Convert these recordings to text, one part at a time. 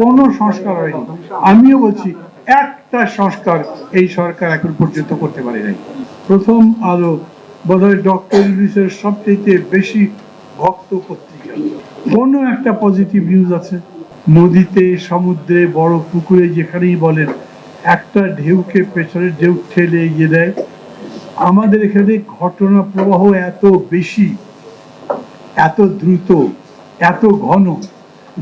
কোনো সংস্কার হয়নি। আমিও বলছি, একটা সংস্কার এই সরকার এখন পর্যন্ত করতে পারে নাই। প্রথম আলো বোধহয় ডক্টর ইউনিসের সবচেয়ে বেশি ভক্ত পত্রিকা। কোনো একটা পজিটিভ নিউজ আছে। নদীতে, সমুদ্রে, বড় পুকুরে যেখানেই বলেন, একটা ঢেউকে পেছনের ঢেউ ঠেলে এগিয়ে দেয়। আমাদের এখানে ঘটনা প্রবাহ এত বেশি, এত দ্রুত, এত ঘন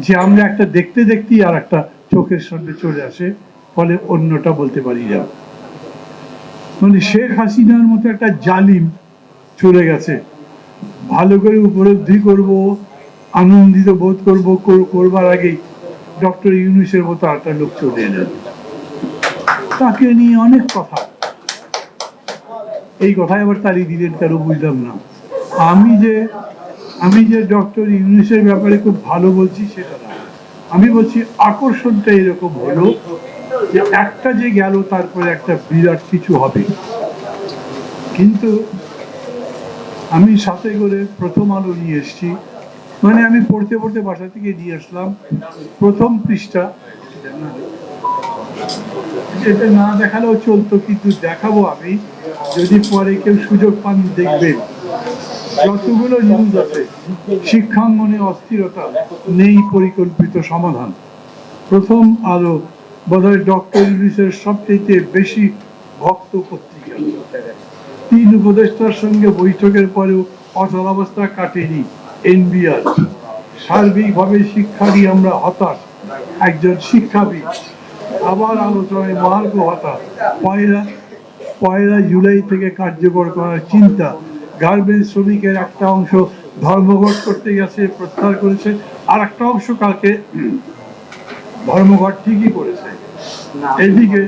যে আমরা একটা দেখতে দেখতেই আর একটা চোখের সামনে চলে আসে, ফলে অন্যটা বলতে পারি না। মানে শেখ হাসিনার মতো একটা জালিম চলে গেছে। ভালো করে উপলব্ধি করব, আনন্দিত বোধ করব করবার আগেই ডক্টর ইউনুসের মতো একটা লোক চলে এলেন তাকে নিয়ে অনেক কথা। এই কথায় আবার তাড়িয়ে দিলেন কেন বুঝলাম না। আমি যে আমি যে ডক্টর ইউনুসের ব্যাপারে খুব ভালো বলছি সেটা না। আমি বলছি আকর্ষণটা এরকম হলো যে একটা যে গেল, তারপরে একটা বিরাট কিছু হবে। কিন্তু আমি সাথে করে প্রথম আলো নিয়ে এসেছি। মানে আমি পড়তে পড়তে বাসা থেকে নিয়ে আসলাম। প্রথম পৃষ্ঠা। এটা না দেখালেও চলতো, কিন্তু দেখাবো আমি। যদি পরে কেউ সুযোগ পান দেখবেন। যতগুলো নিউজ আছে, শিক্ষাঙ্গনে অস্থিরতা নেই পরিকল্পিত সমাধান। প্রথম আলো বোধহয় ডক্টর ইউনিসের সবচেয়ে বেশি ভক্ত পত্রিকা। তিন উপদেষ্টার সঙ্গে বৈঠকের পরেও অচলাবস্থা কাটেনি এনবিআর। সার্বিকভাবে শিক্ষা নিয়ে আমরা হতাশ। একজন শিক্ষাবিদ, আবার আলোচনায় মহার্ঘ হতাশ। পয়লা পয়লা জুলাই থেকে কার্যকর করার চিন্তা গার্মেন্টস শ্রমিকের একটা অংশ ধর্মঘট করতে গেছে, প্রত্যাহার করেছে। আর একটা অংশ কালকে ধর্মঘট ঠিকই করেছে। এদিকে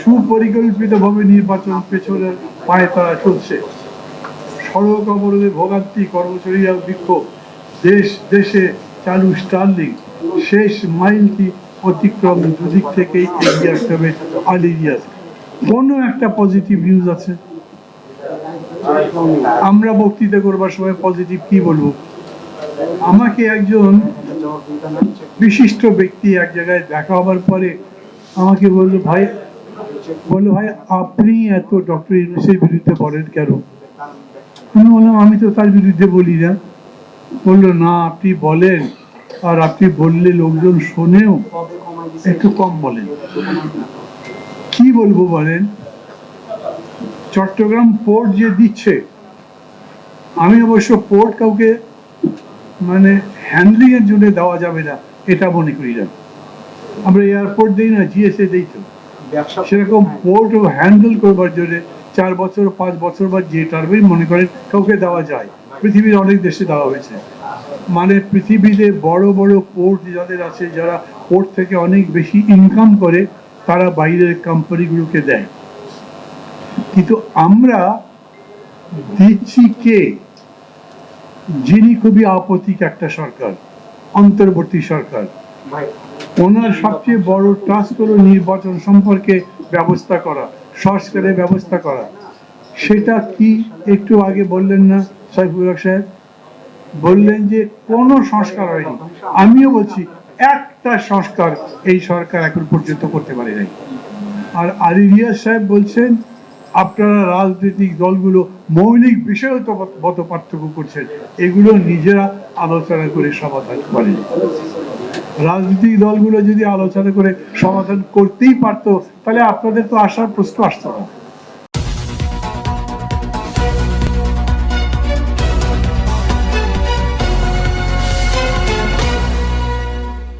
সুপরিকল্পিতভাবে নির্বাচন পেছনের পায়ে তারা চলছে। সড়ক অবরোধে ভোগান্তি কর্মচারীরা বিক্ষোভ। দেশ, দেশে চালু স্টার্লিং। শেষ মাইলটি অতিক্রম দুদিক থেকেই এগিয়ে আসতে হবে আলিরিয়াস কোনো একটা পজিটিভ নিউজ আছে। আমরা বক্তৃতা করবার সময় পজিটিভ কি বলব? আমাকে একজন বিশিষ্ট ব্যক্তি এক জায়গায় দেখা হবার পরে আমাকে বলল, ভাই বলল, ভাই, আপনি এত ডক্টর ইউনুসের বিরুদ্ধে বলেন কেন? আমি বললাম, আমি তো তার বিরুদ্ধে বলি না। বলল, না, আপনি বলেন। আর আপনি বললে লোকজন শোনেও একটু কম বলেন। কি বলব বলেন? চট্টগ্রাম পোর্ট যে দিচ্ছে আমি অবশ্য পোর্ট কাউকে মানে হ্যান্ডলিং এর জন্য দেওয়া যাবে না এটা মনে করি না। আমরা এয়ারপোর্ট দিই না জিএসএ দিই তো। সেরকম পোর্ট হ্যান্ডেল করবার জন্য চার বছর পাঁচ বছর বা যে টার্মেই মনে করেন কাউকে দেওয়া যায়। পৃথিবীর অনেক দেশে দেওয়া হয়েছে। মানে পৃথিবীতে বড় বড় পোর্ট যাদের আছে যারা পোর্ট থেকে অনেক বেশি ইনকাম করে তারা বাইরের কোম্পানিগুলোকে দেয়। কিন্তু আমরা দিচ্ছি কে? যিনি খুবই আপত্তিক একটা সরকার অন্তর্বর্তী সরকার। ওনার সবচেয়ে বড় টাস্ক হলো নির্বাচন সম্পর্কে ব্যবস্থা করা সংস্কারের ব্যবস্থা করা। সেটা কি একটু আগে বললেন না সাইফুল হক সাহেব? বললেন যে কোনো সংস্কার হয়নি। আমিও বলছি একটা সংস্কার এই সরকার এখন পর্যন্ত করতে পারে নাই। আর আলী রিয়াজ সাহেব বলছেন আপনারা রাজনৈতিক দলগুলো মৌলিক বিষয়ত মত পার্থক্য করছেন, এগুলো নিজেরা আলোচনা করে সমাধান করেন। রাজনৈতিক দলগুলো যদি আলোচনা করে সমাধান করতেই পারতো, তাহলে আপনাদের তো আসার প্রশ্ন আসতো না।